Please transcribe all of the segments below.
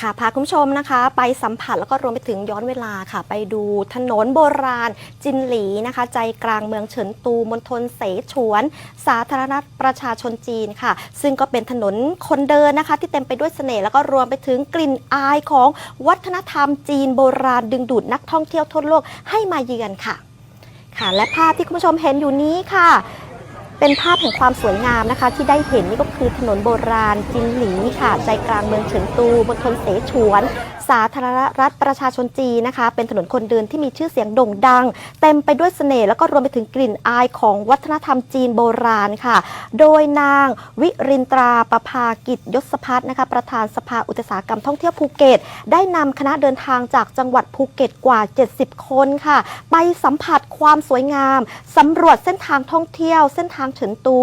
ค่ะพาคุณผู้ชมนะคะ ไปสัมผัสแล้วก็รวมไปถึงย้อนเวลาค่ะ ไปดูถนนโบราณ จินหลีนะคะ ใจกลางเมืองเฉินตูมณฑลเสฉวน สาธารณรัฐประชาชนจีนค่ะ ซึ่งก็เป็นถนนคนเดินนะคะ ที่เต็มไปด้วยเสน่ห์แล้วก็รวมไปถึงกลิ่นอายของวัฒนธรรมจีนโบราณดึงดูดนักท่องเที่ยวทั่วโลกให้มาเยือนค่ะค่ะ และภาพที่คุณผู้ชมเห็นอยู่นี้ค่ะ เป็นภาพแห่งความสวยงามนะคะ ที่ได้เห็นนี่ก็คือถนนโบราณ จินหลีค่ะ ใจกลางเมืองเฉินตูบนทนเสฉวน สาธารณรัฐประชาชนจีนนะคะ เป็นถนนคนเดินที่มีชื่อเสียงโด่งดัง เต็มไปด้วยเสน่ห์แล้วก็รวมไปถึงกลิ่นอายของวัฒนธรรมจีนโบราณค่ะ โดยนางวิรินตราประภากิจยศพัฒน์นะคะ ประธานสภาอุตสาหกรรมท่องเที่ยวภูเก็ต ได้นำคณะเดินทางจากจังหวัดภูเก็ตกว่า 70 คนค่ะ ไปสัมผัสความสวยงามสำรวจเส้นทางท่องเที่ยวเส้นทางเฉินตู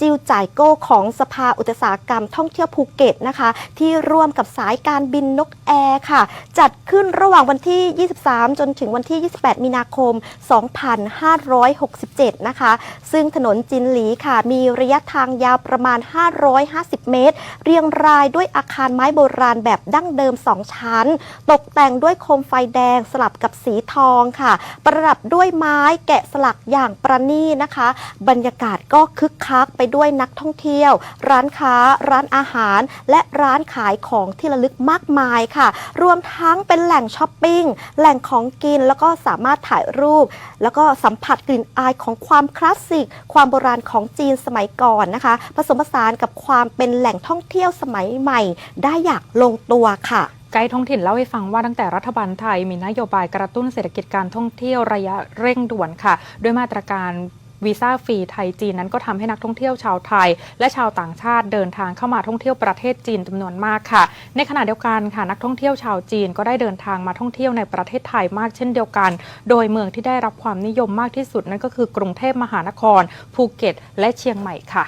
จิวจ่ายโก้ของสภาอุตสาหกรรมท่องเที่ยวภูเก็ตนะคะ ที่ร่วมกับสายการบินนกแอร์ค่ะ จัดขึ้นระหว่างวันที่ 23 จนถึงวันที่ 28 มีนาคม 2567 นะคะ ซึ่งถนนจินหลีค่ะ มีระยะทางยาวประมาณ 550 เมตร เรียงรายด้วยอาคารไม้โบราณแบบดั้งเดิม 2 ชั้น ตกแต่งด้วยโคมไฟแดงสลับกับสีทองค่ะ ประดับด้วยไม้แกะสลักอย่างประณีตนะคะ บรรยากาศก็คึกคักไปด้วยนักท่องเที่ยว ร้านค้า ร้านอาหาร และร้านขายของที่ระลึกมากมายค่ะ รวมทั้งเป็นแหล่งช้อปปิ้ง แหล่งของกิน แล้วก็สามารถถ่ายรูป แล้วก็สัมผัสกลิ่นอายของความคลาสสิก ความโบราณของจีนสมัยก่อนนะคะ ผสมผสานกับความเป็นแหล่งท่องเที่ยวสมัยใหม่ ได้อย่างลงตัวค่ะไกด์ท้องถิ่นเล่าให้ฟังว่าตั้งแต่รัฐบาลไทยมีนโยบายกระตุ้นเศรษฐกิจการท่องเที่ยวระยะเร่งด่วนค่ะ ด้วยมาตรการ วีซ่าฟรีไทยจีนนั้นก็ทำให้นักท่องเที่ยวชาวไทย และชาวต่างชาติเดินทางเข้ามาท่องเที่ยวประเทศจีนจำนวนมากค่ะ ในขณะเดียวกันค่ะนักท่องเที่ยวชาวจีนก็ได้เดินทางมาท่องเที่ยวในประเทศไทยมากเช่นเดียวกัน โดยเมืองที่ได้รับความนิยมมากที่สุดนั่นก็คือกรุงเทพมหานคร ภูเก็ต และเชียงใหม่ค่ะ